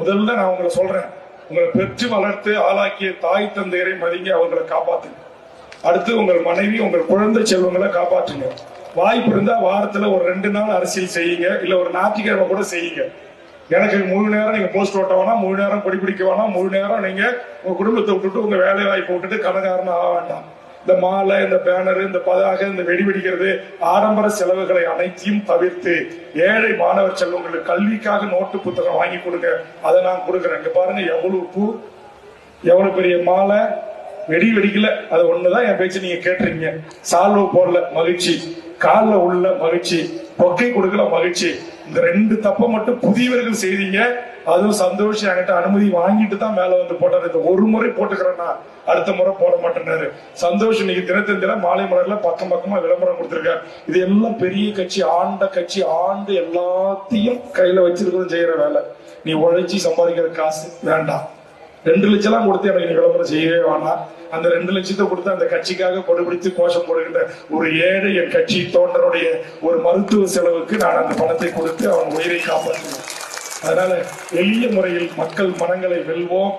முதல்ல நான் உங்களை சொல்றேன். உங்களை பெற்று வளர்த்து ஆளாக்கிய தாய் தந்தையரை மதிங்க அவங்களை காப்பாத்துங்க அடுத்து உங்கள் மனைவி உங்கள் குழந்தை செல்வங்களை காப்பாற்றுங்க. வாய்ப்பு இருந்தா வாரத்துல ஒரு ரெண்டு நாள் அரசியல் செய்யுங்க. இல்ல ஒரு ஞாயிற்றுக்கிழமை கூட செய்யுங்க. எனக்கு முழு நேரம் நீங்க போஸ்ட் ஓட்ட வேணாம் முழு நேரம் கொடி பிடிக்க வேணாம் முழு நேரம் நீங்க உங்க குடும்பத்தை விட்டுட்டு உங்க வேலை வாய்ப்பை விட்டுட்டு கனகாரன் ஆக வேண்டாம். இந்த மாலை இந்த பேனர் இந்த பதாக இந்த வெடி வெடிக்கிறது ஆடம்பர செலவுகளை அனைத்தையும் தவிர்த்து ஏழை மாணவர் செல்வங்களுக்கு கல்விக்காக நோட்டு புத்தகம் வாங்கி கொடுங்க. அதை நான் கொடுக்குறேன். இங்க பாருங்க எவ்வளவு பூ எவ்வளவு பெரிய மாலை. வெடி வெடிக்கல. அது ஒண்ணுதான் என் பேச்சு நீங்க கேட்டுறீங்க சால்வ போடல மகிழ்ச்சி. காலில் உள்ள மகிழ்ச்சி. பொக்கை கொடுக்கல மகிழ்ச்சி. இந்த ரெண்டு தப்பை மட்டும் புதியவர்கள் செய்தீங்க. அதுவும் சந்தோஷம் என்கிட்ட அனுமதி வாங்கிட்டு தான் மேல வந்து போட்டாரு. இந்த ஒரு முறை போட்டுக்கிறேன்னா அடுத்த முறை போட மாட்டேன்னாரு. சந்தோஷம் இன்னைக்கு தினத்தந்தில மாலை மலர்ல பக்கம் பக்கமா விளம்பரம் கொடுத்திருக்காரு. இது எல்லாம் பெரிய கட்சி ஆண்ட கட்சி ஆண்டு எல்லாத்தையும் கையில வச்சிருக்கிறது செய்யற வேலை. நீ உழைச்சி சம்பாதிக்கிற காசு வேண்டாம். ரெண்டு லட்சம் எல்லாம் கொடுத்து எனக்கு விளம்பரம் செய்யவே வேண்டாம் அந்த ரெண்டு லட்சத்தை கொடுத்து அந்த கட்சிக்காக கொடுபிடித்து கோஷம் போடுகின்ற ஒரு ஏழை என் கட்சி தோன்றனுடைய ஒரு மருத்துவ செலவுக்கு நான் அந்த பணத்தை கொடுத்து அவன் உயிரை காப்பாற்றுவேன் அதனால எளிய முறையில் மக்கள் மனங்களை வெல்வோம்.